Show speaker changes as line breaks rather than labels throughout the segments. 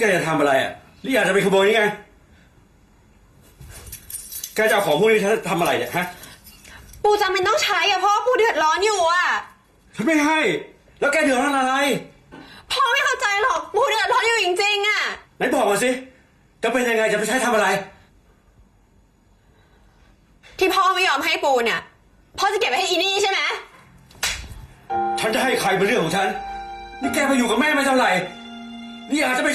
นี่แกจะทำอะไรอะนี่อยากจะไปขโมยนี่ไงแกจะเอาของพวกนี้ทำอะไรเนี่ยฮะ
ปูจำเป็นต้องใช้อะเพราะว่าปูเดือดร้อนอยู่อะ
ฉันไม่ให้ แล้วแกเดือดร้อนอะไร
พ่อไม่เข้าใจหรอกปูเดือดร้อนอยู่จริงๆอะ
ไหนบอกมาสิจะเป็นยังไงจะไปใช้ทำอะไร
ที่พ่อไม่ยอมให้ปูเนี่ยพ่อจะเก็บไว้ให้อีนี่ใช่ไหม
ฉันจะให้ใครเป็นเรื่องของฉัน นี่แกมาอยู่กับแม่ไม่เท่าไหร่ นี่อาจจะเป็น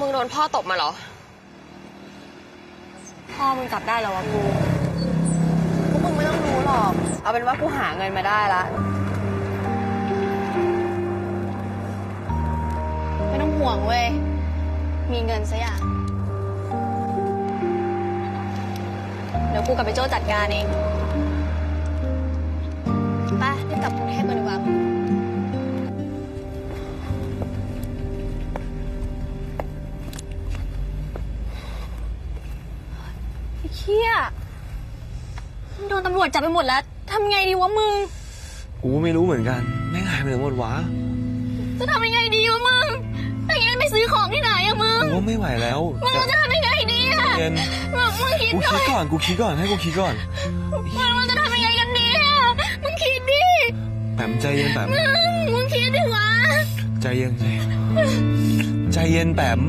มึ
ง
โดนพ่อตบมาเหรอ
พ่อมึงกลับได้แล้ววะปู
พวกมึงไม่ต้องรู้หรอก เอาเป็นว่ากูหาเงินมาได้ละ
ไม่ต้องห่วงเว้ย มีเงินซะอย่าง เดี๋ยวกูกับไปโจ้จัดการเอง ไปรีบกลับกรุงเทพกันดีกว่า ไอ้เชี่ยมึงโดนตำรวจจับไปหมดแล้วทำไงดีวะมึง
กูก็ไม่รู้เหมือนกันแม่งหายไปไหนหมดวะ
จะทำยังไงดีวะมึงแต่ยังไม่ซื้อของที่ไหนอะมึง
กูว่าไม่ไหวแล้ว
มึงเราจะทำยังไงดีอะ
เย็น
มึงมึงคิด
กู
หน่
คิ
อ
ด
ย
ก่อนกูคิดก่อนให้กูคิดก่อน
มึงเราจะทำยังไงกันดีอะมึงคิดดิ
แปมใจเย็นแปม
มึงมึงคิดดิวะ
ใจเย็นใจเย็นใจเย็นแปม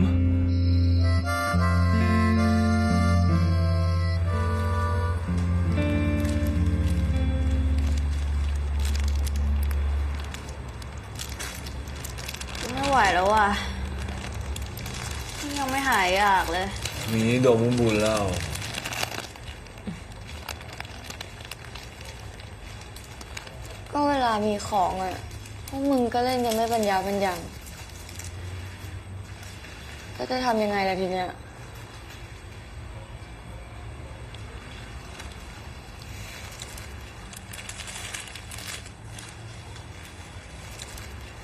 ไม่ไหวแล้วอะ ยังไม่หายอยากเลย
มีนี่โดมบุญแล้ว
ก็เวลามีของอะพวกมึงก็เล่นกันไม่ปัญญาปัญญังก็จะทำยังไงล่ะทีเนี้ย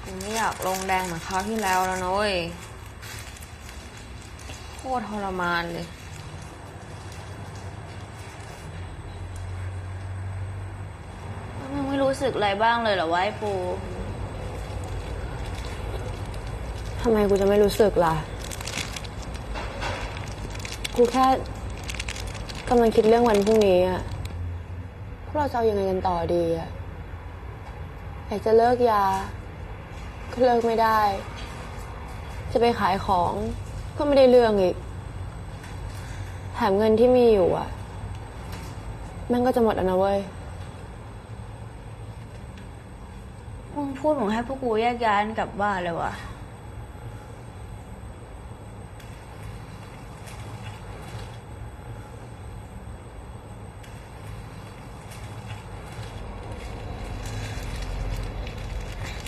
กูไม่อยากลงแดงเหมือนคราวที่แล้วแล้วนะเว้ยโคตรทรมานเลย
มึงไม่รู้สึกอะไรบ้างเลยเหรอวะไอ้ปูทำไมกูจะไม่รู้สึกล่ะ กูแค่กำลังคิดเรื่องวันพรุ่งนี้อะพวกเราจะเอายังไงกันต่อดีอะอยากจะเลิกยา ก็เลิกไม่ได้ จะไปขายของก็ไม่ได้เรื่องอีก แถมเงินที่มีอยู่อะแม่งก็จะหมดแล้วนะเว้ย มึงพูดเหมือนให้พวกกูแยกย้ายกันกลับบ้านเลยว่ะ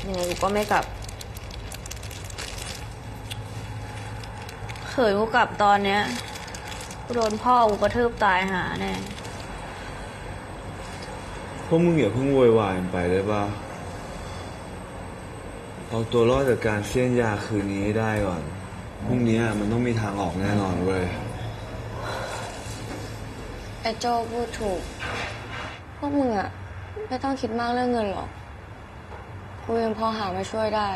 ยังไงกูก็ไม่กลับ
เขยกูกลับตอนเนี้ยกูโดนพ่อกูกระทืบตายหาแน่
พวกมึงอย่าเพิ่งโวยวายกันไปได้ปะเอาตัวรอดจากการเสี้ยนยาคืนนี้ให้ได้ก่อน พรุ่งนี้มันต้องมีทางออกแน่นอนเว้ย
ไอ้โจพูดถูก พวกมึงอะไม่ต้องคิดมากเรื่องเงินหรอก กูยังพอหามาช่วยได้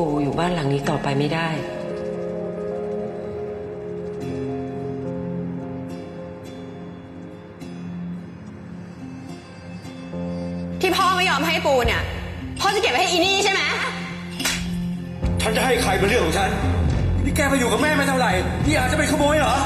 ปูอยู่บ้านหลังนี้ต่อไปไม่ได้
ที่พ่อไม่ยอมให้ปูเนี่ย พ่อจะเก็บไว้ให้อีนี่ใช่ไหม
ฉันจะให้ใครเป็นเรื่องของฉัน นี่แกไปอยู่กับแม่ไม่เท่าไหร่ นี่อาจจะเป็นขโมยเหรอ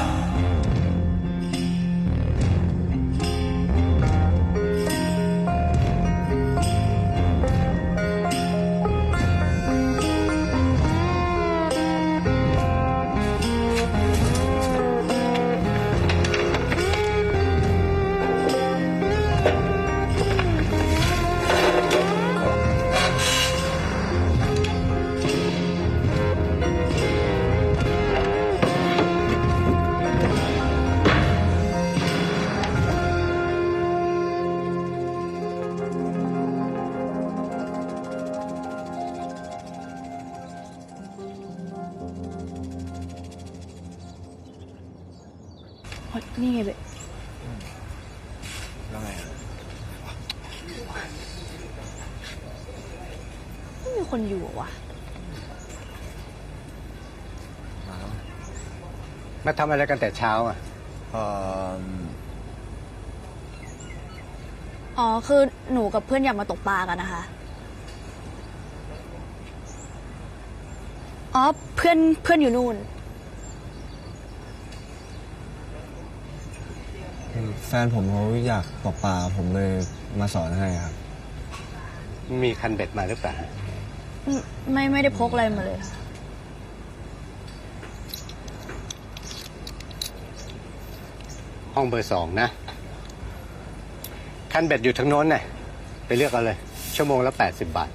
นี่ไงเบ
แล้วไง
ไม่มีคนอยู่อะวะ
มาทำอะไรกันแต่เช้าอะ
เอ่อ
อ๋อ คือหนูกับเพื่อนอยากมาตกปลากันนะคะ อ๋อ เพื่อนเพื่อนอยู่นู่น
แฟนผมเขาอยากตกปลาผมเลยมาสอนให้ครับ
มีคันเบ็ดมาหรือเปล่า
ไม่ไม่ได้พกอะไรมาเลยค่ะ
ห้องเบอร์สองนะ คันเบ็ดอยู่ทางโน้นน่ะ ไปเลือกเอาเลย ชั่วโมงละ80บาท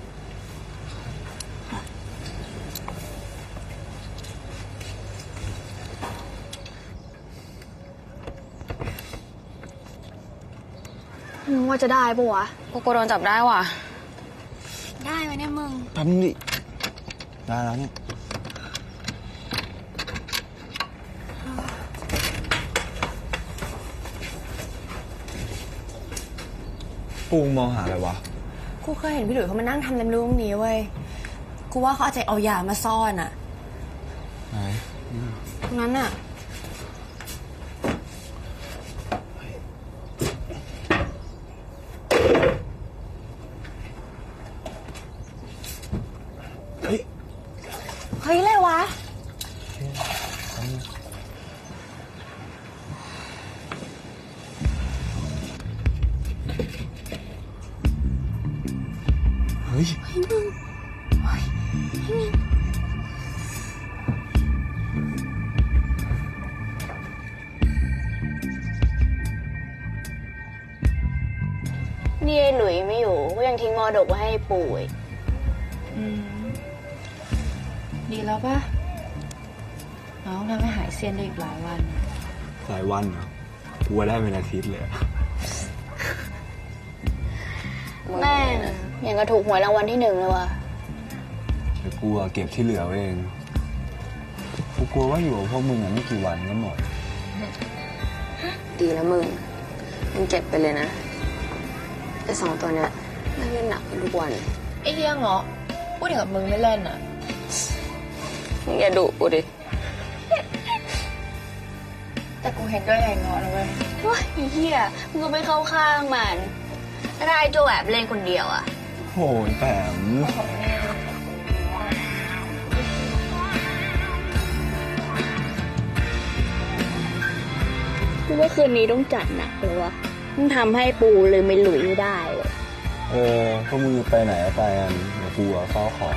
ว่าจะได้ปะวะ
กูกลัวโดนจับได้ว่ะ
ได้ไหมเนี่ยมึง
ทำนี่ได้แล้วเนี่ยปูมองหาอะไรวะ
กูเคยเห็นพี่หลุยเขามานั่งทำเล็มรูปนี้เว้ย กูว่าเขาอาจจะเอายามาซ่อนอะ
ไหน
ตรงนั้นอะ
ยู่ก็ยังทิ้งมอดกไว้ให้ปู่อีก
ดีแล้วปะน้องทำให้หายเซียนได้อีกหลายวัน
หลายวันเหรอกูว่าได้เป็นอาทิตย์เลยอะ
แม่งยังก็ถูกหวยรางวัลที่หนึ่งเลยว่ะ
เดี๋ยวกูอะเก็บที่เหลือไว้เองกูกลัวว่าอยู่กับพวกมึงอะไม่กี่วันก็หมด
ดีแล้วมึงมึงเก็บไปเลยนะไอ้สองตัวเนี้ย น่าเล่นหนักทุกวัน
ไอ้เฮียเงาะพูดถึงกับมึงไม่เล่นอะ
มึงอย่าดุกูดิ
แต่กูเห็นด้วยไอ้เงาะนะเว้ย
ว้ายไอ้เหี้ยมึงก็ไปเข้าข้างมันถ้าไอ้โจแอบเล่นคนเดียวอะ
โหยแปม
กูว่าคืนนี้ต้องจัดหนักเลยวะมึงทำให้ปูเลยไม่หลุยไม่ได้ เอ
อพวกมึงไปไหนไปอันเดี๋ยวกูอะเฝ้าของ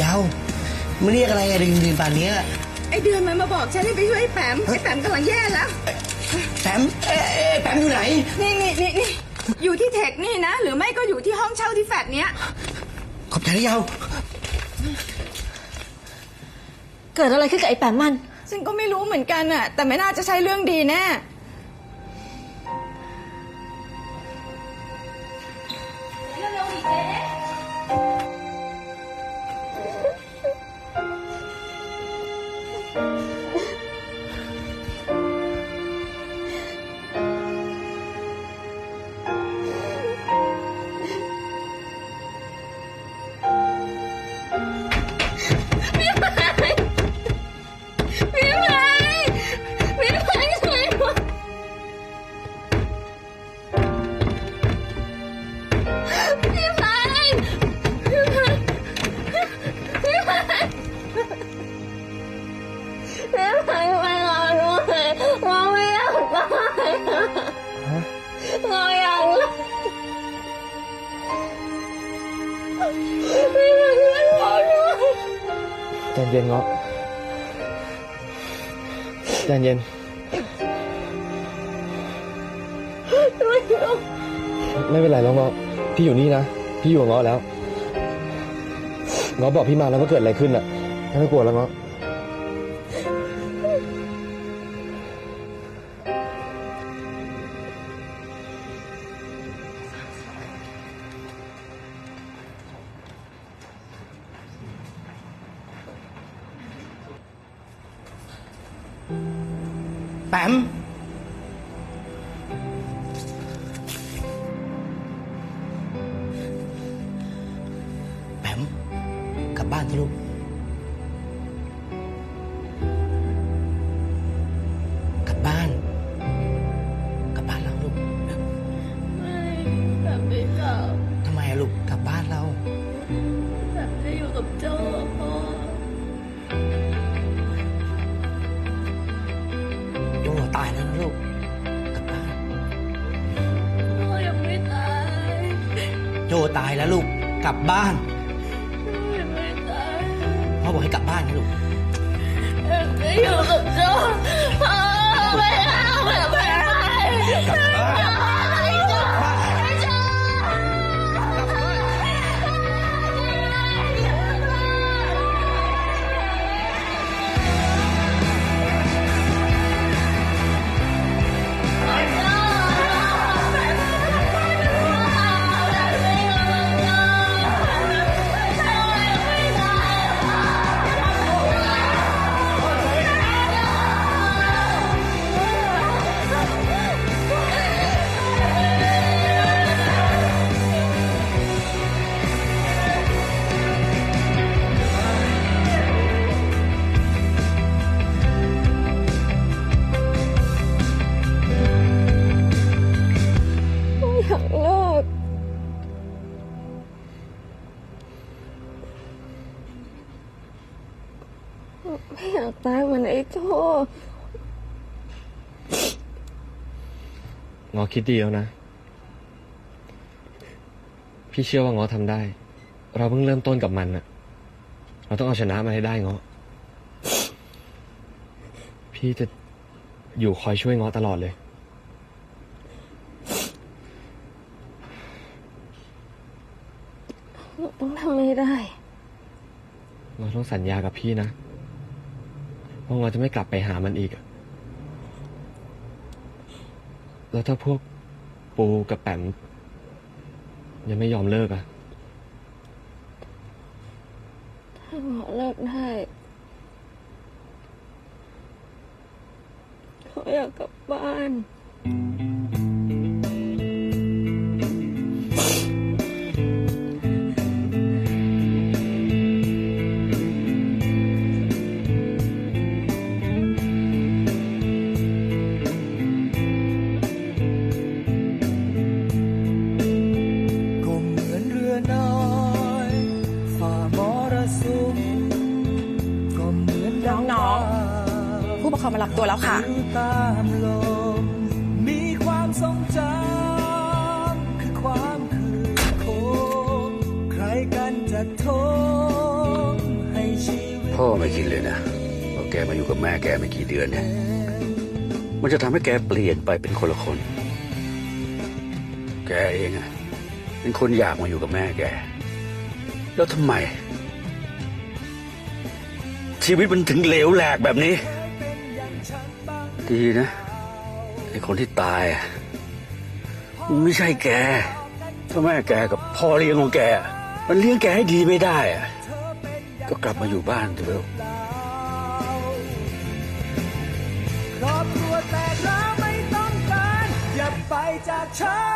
ยาวมาเรียกอะไรอะ
ดึ
งดื่นป่านเนี้ย
ๆไอเดือนมันมาบอกฉันให้ไปช่วยไอ้แปมไอ้แปมกำลังแย่แล้ว
แปมเอ้ยเอ้ยแปมอยู่ไหน
นี่นี่นี่นี่อยู่ที่เทคนี่นะ หรือไม่ก็อยู่ที่ห้องเช่าที่แฟลตเนี้ย
ขอบใจนะยาว
เกิดอะไรขึ้นกับไอ้แปมมัน
ฉันก็ไม่รู้เหมือนกันอะแต่ไม่น่าจะใช่เรื่องดีแน่
ไม่เป็
นไรแล้วเงาะพี่อยู่นี่นะ พี่อยู่กับเงาะแล้ว เงาะบอกพี่มาแล้วว่าเกิดอะไรขึ้นอะไม่ต้องกลัวแล้วเงาะ
ตายแล้วลูก กลับบ้าน
พ่อ
บอกให้กลับบ้านนะลูก
ไม่อ
ยากตายเหมือนไอ้โจ้
เงาะคิดดีแล้วนะ พี่เชื่อว่าเงาะทำได้ เราเพิ่งเริ่มต้นกับมันอะเราต้องเอาชนะมันให้ได้เงาะพี่จะอยู่คอยช่วยเงาะตลอดเลย
ต้องทำให้ได้
เราต้องสัญญากับพี่นะ วกเราจะไม่กลับไปหามันอีก แล้วถ้าพวกปูกับแปมยังไม่ยอมเลิกอะ
ถ้าหมอเลิกได้เขาอยากกลับบ้าน
พ่อไม่คิดเลยนะว่าแกมาอยู่กับแม่แกไม่กี่เดือนเนี่ยมันจะทำให้แกเปลี่ยนไปเป็นคนละคน แกเองอะเป็นคนอยากมาอยู่กับแม่แก แล้วทำไม ชีวิตมันถึงเหลวแหลกแบบนี้ ดีนะไอ้คนที่ตายอะมันไม่ใช่แกถ้าแม่แกกับพ่อเลี้ยงของแก มันเลี้ยงแกให้ดีไม่ได้อะ กลับมาอยู่บ้านเถอะ
ครอบครัวแตกแล้วไม่ต้องการ อย่าไปจากฉัน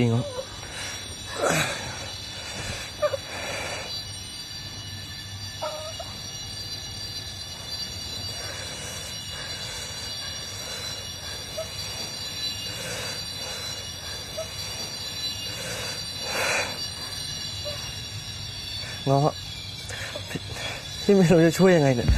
ดี
ๆเงาะเงาะพี่ไม่รู้จะช่วยยังไงเนี่ย